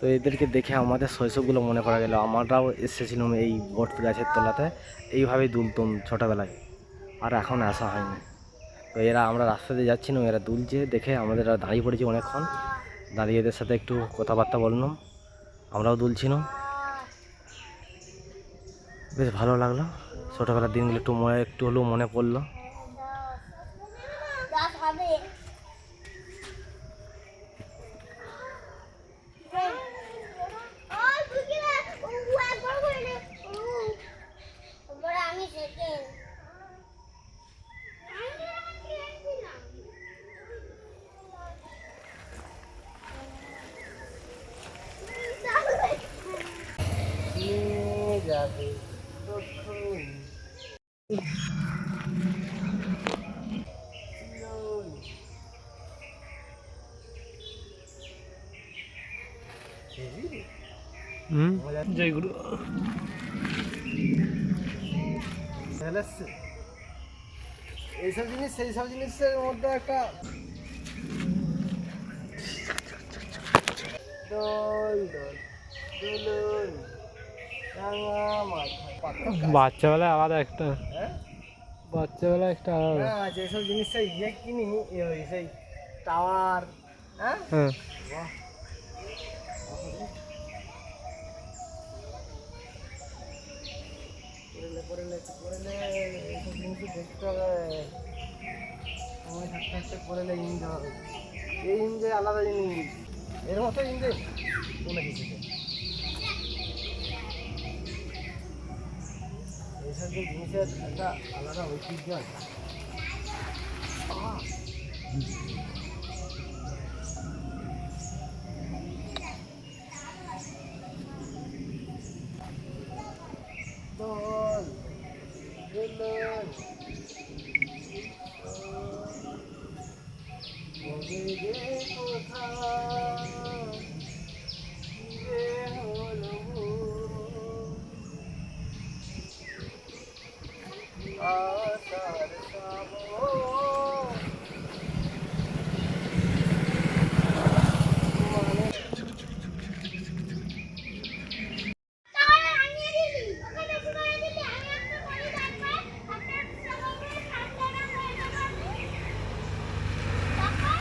তো এদেরকে দেখে আমাদের শৈশবগুলো মনে করা গেল। আমরাও এসেছিলাম এই বট গাছের তলাতে। এইভাবেই দুলতাম ছোটোবেলায়। আর এখন আসা হয়নি। তো এরা আমরা রাস্তা দিয়ে যাচ্ছিলাম, এরা দুলছে, দেখে আমাদের দাঁড়িয়ে পড়েছি অনেকক্ষণ। দাঁড়িয়ে এদের সাথে একটু কথাবার্তা বললাম। আমরাও দুলছিলাম। বেশ ভালো লাগল। ছোটোবেলার দিনগুলো একটু মনে একটু হলেও মনে পড়ল। হুম জয় গুরু এইসব জিনিস সেই সব জিনিসের মধ্যে একটা দোল দোল দুলুন রাঙা মাথা বাচ্চাবেলায় আলাদা একটা। বাচ্চাবেলায় একটা আলাদা। যেসব জিনিসটা ইয়ে কিনি ওই সেই টাওয়ার হ্যাঁ? হ্যাঁ। এই এনজয় আলাদা জিনিস এর মতো এনজয় কোনো যে জিনিসের একটা আলাদা ঐতিহ্য আছে! দোল দুলুন কবে যে হলো আশার শ্রাবণ মানে তাহলে আনিয়ে দিবি ওখানে শুকাই দিবি আমি একটা করে তারপর একটা সবাইকে ঠান্ডা না হয়ে যাবে তারপর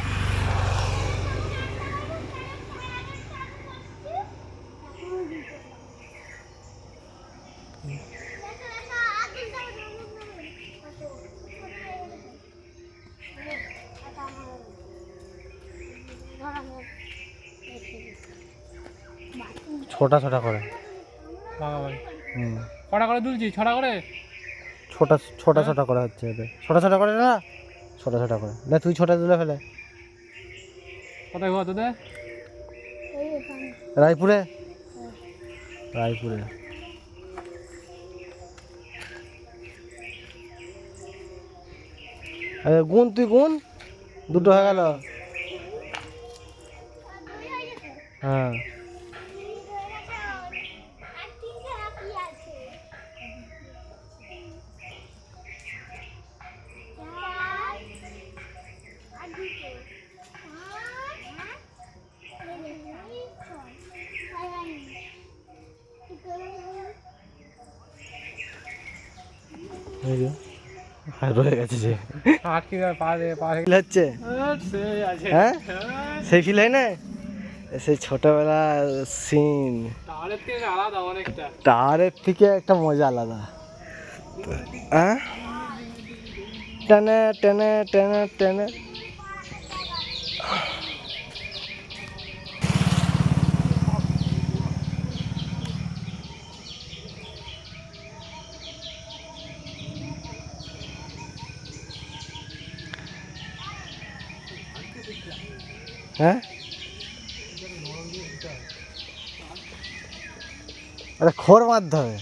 ছোটা ছোটা করে। হুম। কটা করে দুলছি ছটা করে? ছোটা ছোটা ছোটা করা হচ্ছে এদের। ছোটা ছোটা করে না? ছোটা ছোটা করে। না তুই ছোটা তুলে ফেলে। কোথায় ঘর তোদের? রায়পুরে? রায়পুরে। আরে গুণ তুই গুণ? দুটো হয়ে গেল। হ্যাঁ। রয়ে গেছে যে। হচ্ছে হ্যাঁ সেই ফিল হয়? না? সেই ছোটবেলা সিন টাওয়ারের থেকে একটা মজা আলাদা। হ্যাঁ? টেনে টেনে টেনে টেনে। হ্যাঁ? আরে খোর মারতে হবে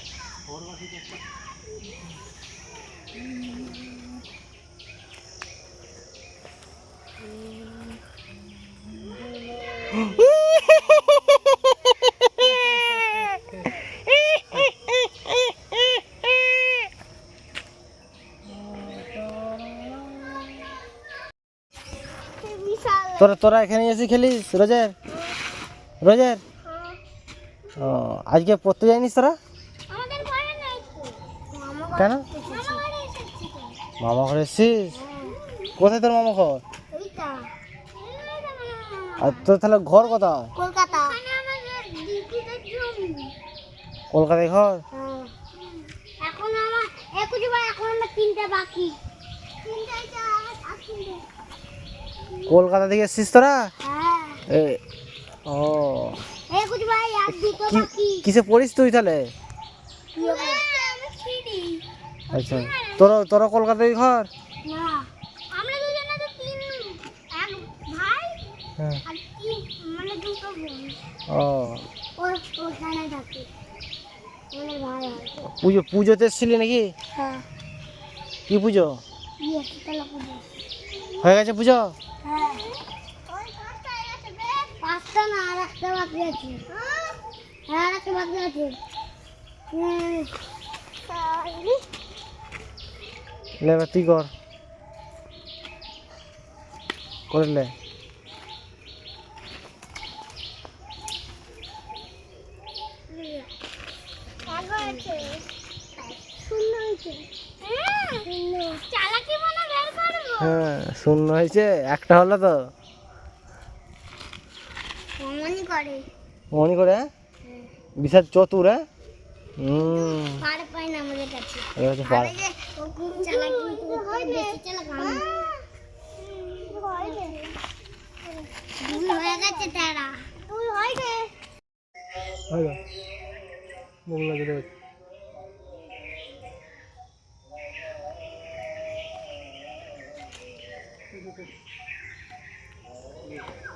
বিশাল তোরা তোরা এখানে এসে খেলিস রোজের? রোজের। ও আজকে পড়তে যায়নিস তোরা? কেন? মামা ঘরে এসছিস? কোথায় তোর মামা ঘর? আর তোর তাহলে ঘর কোথায়? কলকাতা। কলকাতায় ঘর? হ্যাঁ। এখন আমার একুশ এখন আমার তিনটে বাকি। তিনটে আছে, আর- আর তিনটে। কলকাতা থেকে এসছিস তোরা? হ্যাঁ। এ ও। কিসে পড়িস তুই তাহলে? আচ্ছা তোরা তোরা কলকাতায় ঘর? হ্যাঁ। মানে হয় পুজো পুজোতে এসছিলি নাকি? হ্যাঁ। কি পুজো? ইয়ে পুজো। হয়ে গেছে পুজো? পাঁচটা না আর একটা বাকি আছে আর একটা বাকি আছে হুম। লে এবার তুই কর করলে এগারো আছে। শূন্য হয়েছে। শূন্য। চালাকি মনে বের করব হ্যাঁ শূন্য হয়েছে একটা হলো তো। মনি করে। মনে করে হ্যাঁ? বিশাল চতুর হ্যাঁ? হুম। পার পায় না আমাদের কাছে। হচ্ছে হয়ে গেছে তারা। দুই হয়ে গে হয়ে মোগলা যেতে Thank you.